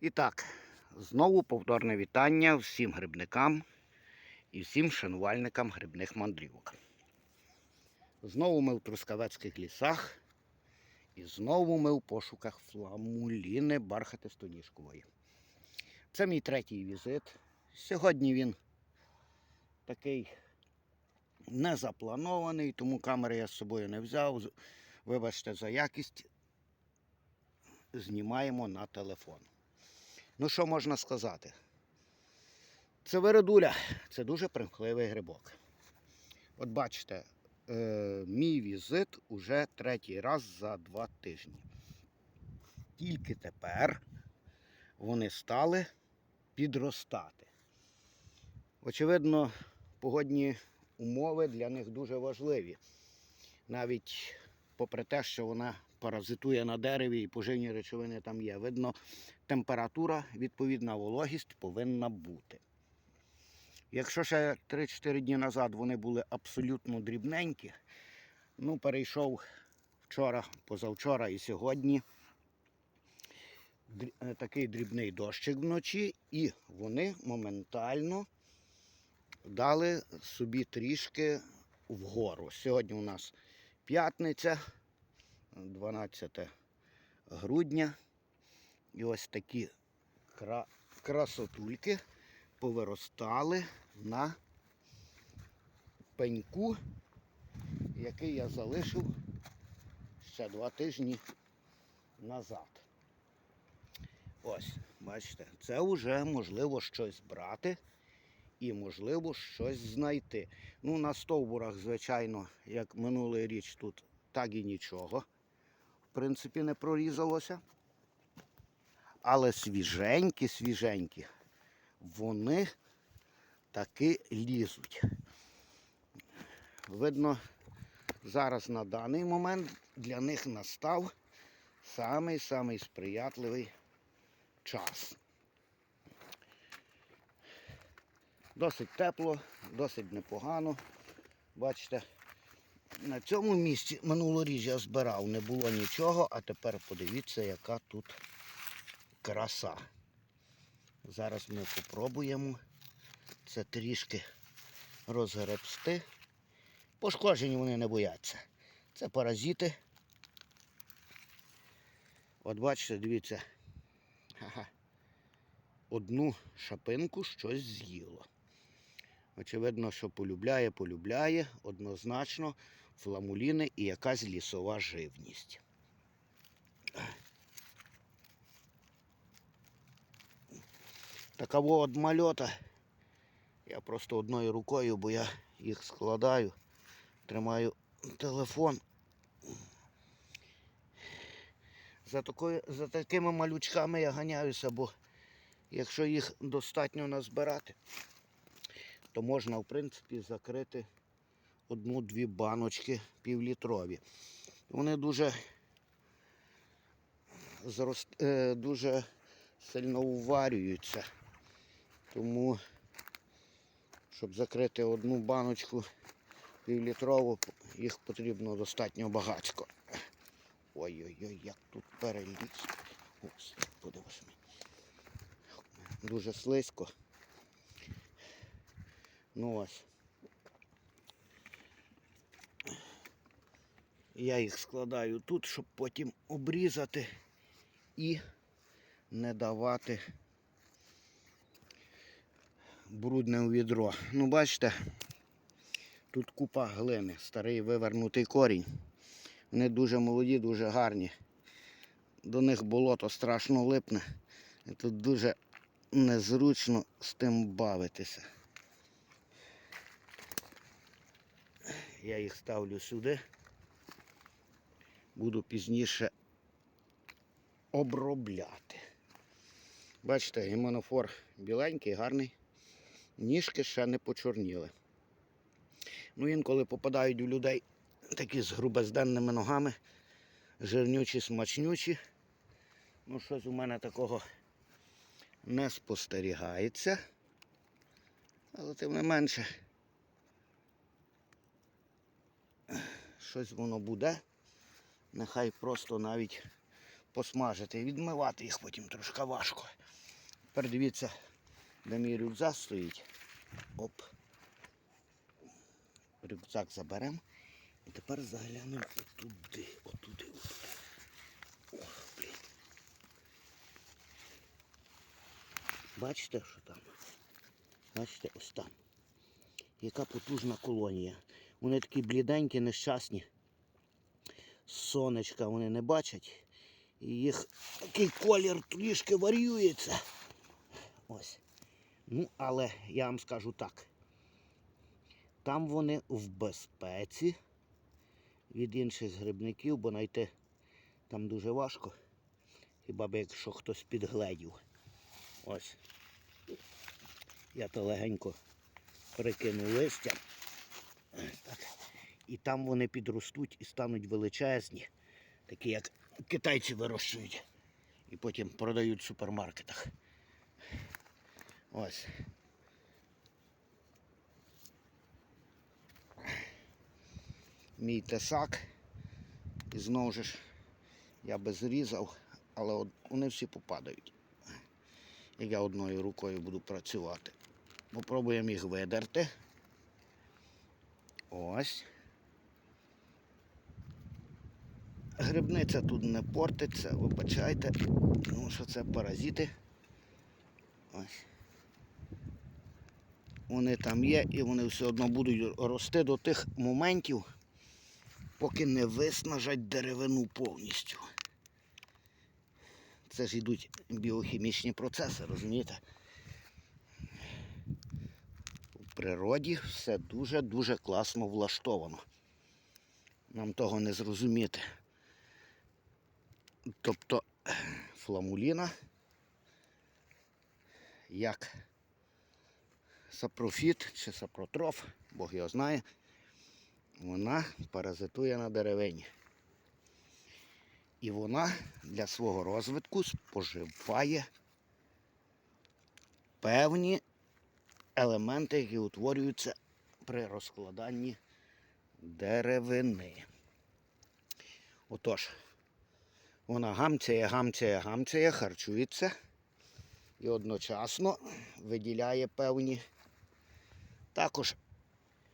І так, знову повторне вітання всім грибникам і всім шанувальникам грибних мандрівок. Знову ми в Трускавецьких лісах і знову ми в пошуках фламуліни бархатистоніжкової. Це мій третій візит. Сьогодні він такий незапланований, тому камери я з собою не взяв. Вибачте за якість. Знімаємо на телефон. Ну, що можна сказати? Це вередуля, це дуже примхливий грибок. От бачите, е, мій візит уже третій раз за два тижні. Тільки тепер вони стали підростати. Очевидно, погодні умови для них дуже важливі. Навіть попри те, що вона паразитує на дереві і поживні речовини там є. Видно, температура, відповідна вологість повинна бути. Якщо ще 3-4 дні назад вони були абсолютно дрібненькі, ну, перейшов вчора, позавчора і сьогодні е, такий дрібний дощик вночі, і вони моментально дали собі трішки вгору. Сьогодні у нас п'ятниця, 12 грудня. І ось такі кра- красотульки повиростали на пеньку, який я залишив ще два тижні назад. Ось, бачите, це вже можливо щось брати і можливо щось знайти. Ну, на стовбурах, звичайно, як минулий річ, тут так і нічого. Принципі, не прорізалося. Але свіженькі, свіженькі, вони таки лізуть. Видно, зараз на даний момент для них настав самий-самий сприятливий час. Досить тепло, досить непогано. Бачите, на цьому місці минулоріч я збирав, не було нічого, а тепер подивіться, яка тут краса. Зараз ми попробуємо це трішки розгребсти. Пошкоджені вони не бояться. Це паразити. От бачите, дивіться. Ага. Одну шапинку щось з'їло. Очевидно, що полюбляє, полюбляє однозначно фламуліни і якась лісова живність. Такого от мальота. Я просто одною рукою, бо я їх складаю, тримаю телефон. За, такою, за такими малючками я ганяюся, бо якщо їх достатньо назбирати, то можна, в принципі, закрити одну-дві баночки півлітрові. Вони дуже, е, дуже сильно уварюються. Тому, щоб закрити одну баночку півлітрову, їх потрібно достатньо багатько. Ой-ой-ой, як тут переліз. Боже мій. Дуже слизько. Ну ось. Я їх складаю тут, щоб потім обрізати і не давати брудне у відро. Ну, бачите, тут купа глини, старий вивернутий корінь. Вони дуже молоді, дуже гарні. До них болото страшно липне. І тут дуже незручно з тим бавитися. Я їх ставлю сюди. Буду пізніше обробляти. Бачите, гемонофор біленький, гарний. Ніжки ще не почорніли. Ну, інколи попадають у людей такі з грубезденними ногами, жирнючі, смачнючі. Ну, щось у мене такого не спостерігається. Але тим не менше, щось воно буде. Нехай просто навіть посмажити. Відмивати їх потім трошки важко. Тепер дивіться, де мій рюкзак стоїть. Оп. Рюкзак заберемо. І тепер заглянемо отуди, отуди. Бачите, що там? Бачите, ось там. Яка потужна колонія. Вони такі бліденькі, нещасні. Сонечка вони не бачать. І їх такий колір трішки варіюється. Ось. Ну, але я вам скажу так. Там вони в безпеці від інших грибників, бо знайти там дуже важко. Хіба б якщо хтось підгледів. Ось. Я то легенько перекину листя. Так. І там вони підростуть і стануть величезні, такі як китайці вирощують. І потім продають в супермаркетах. Ось. Мій тесак. І знову ж я би зрізав, але вони всі попадають. Як я одною рукою буду працювати. Попробуємо їх видерти. Ось. Грибниця тут не портиться, вибачайте, тому що це паразити. Вони там є і вони все одно будуть рости до тих моментів, поки не виснажать деревину повністю. Це ж йдуть біохімічні процеси, розумієте? У природі все дуже-дуже класно влаштовано. Нам того не зрозуміти. Тобто фламуліна, як сапрофіт чи сапротроф, Бог його знає, вона паразитує на деревині. І вона для свого розвитку споживає певні елементи, які утворюються при розкладанні деревини. Отож, вона гамцяє, гамцяє, гамцяє, харчується і одночасно виділяє певні. Також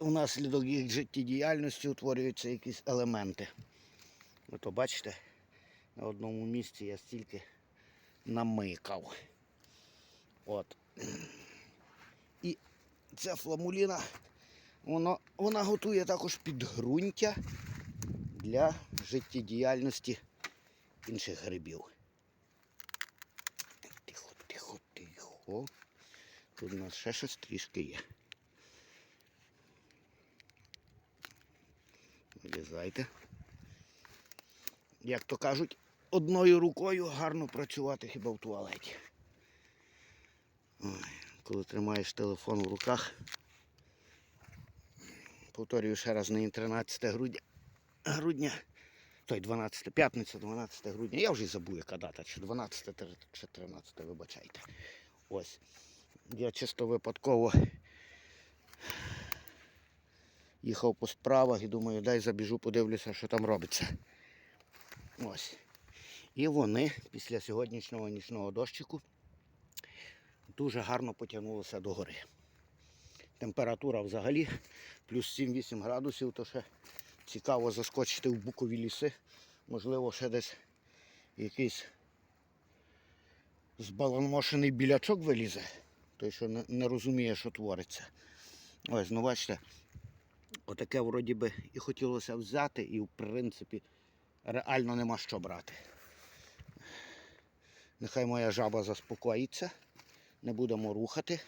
внаслідок їх життєдіяльності утворюються якісь елементи. Ото бачите, на одному місці я стільки намикав. От. І ця фламуліна, вона, вона готує також підґрунтя для життєдіяльності інших грибів. Тихо, тихо, тихо. Тут у нас ще щось трішки є. Вилізайте. Як то кажуть, одною рукою гарно працювати хіба в туалеті. Ой, коли тримаєш телефон в руках. Повторюю ще раз нині 13 грудня. грудня той 12, п'ятниця, 12 грудня. Я вже забув, яка дата, чи 12 чи 13, вибачайте. Ось. Я чисто випадково їхав по справах і думаю, дай забіжу, подивлюся, що там робиться. Ось. І вони після сьогоднішнього нічного дощику дуже гарно потягнулися до гори. Температура взагалі плюс 7-8 градусів, то ще цікаво заскочити в букові ліси. Можливо, ще десь якийсь збаланмошений білячок вилізе, той, що не, розуміє, що твориться. Ось, ну бачите, отаке вроді би і хотілося взяти, і в принципі реально нема що брати. Нехай моя жаба заспокоїться, не будемо рухати.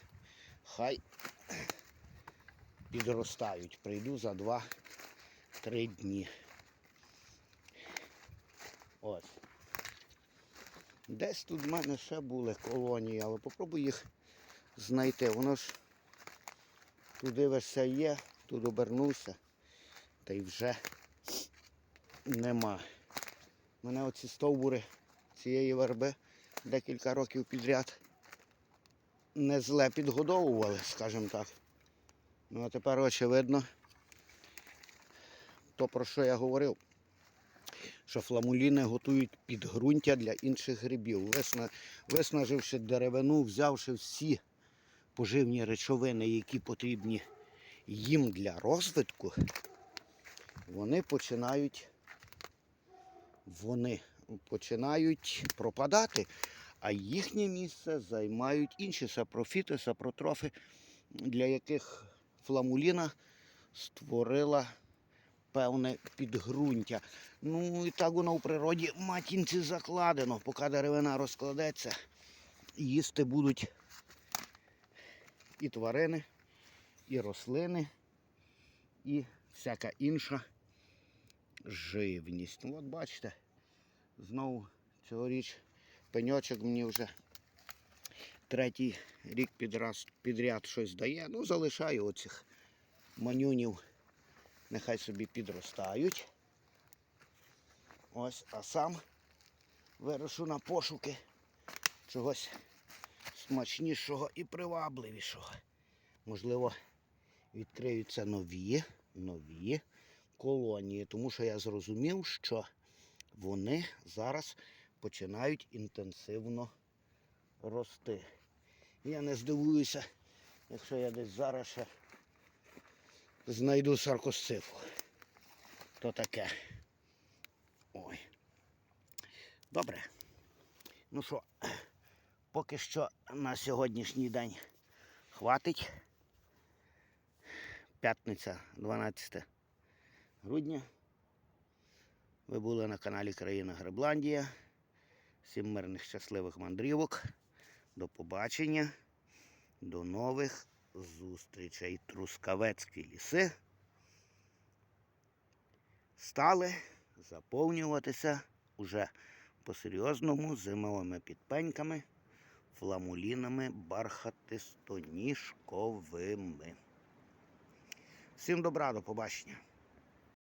Хай підростають. Прийду за 2-3 дні. Ось. Десь тут в мене ще були колонії, але попробуй їх знайти. Воно ж туди все є, тут обернувся, та й вже нема. Мене оці стовбури цієї верби декілька років підряд не зле підгодовували, скажімо так. Ну а тепер очевидно, то про що я говорив. що фламуліни готують підґрунтя для інших грибів. Висна- Виснаживши деревину, взявши всі поживні речовини, які потрібні їм для розвитку, вони починають, вони починають пропадати, а їхнє місце займають інші сапрофіти, сапротрофи, для яких фламуліна створила певне підґрунтя. Ну і так воно в природі матінці закладено. Поки деревина розкладеться, їсти будуть і тварини, і рослини, і всяка інша живність. Ну, от бачите, знову цьогоріч пеньочок мені вже третій рік підряд щось дає. Ну, залишаю оцих манюнів, нехай собі підростають. Ось, а сам вирушу на пошуки чогось смачнішого і привабливішого. Можливо, відкриються нові, нові колонії, тому що я зрозумів, що вони зараз починають інтенсивно рости. Я не здивуюся, якщо я десь зараз ще знайду саркосцифу. То таке. Ой. Добре. Ну що, поки що на сьогоднішній день хватить. П'ятниця, 12 грудня. Ви були на каналі Країна Гребландія. Всім мирних щасливих мандрівок. До побачення. До нових зустрічей. Трускавецькі ліси стали заповнюватися уже по-серйозному зимовими підпеньками, фламулінами бархатистоніжковими. Всім добра, до побачення.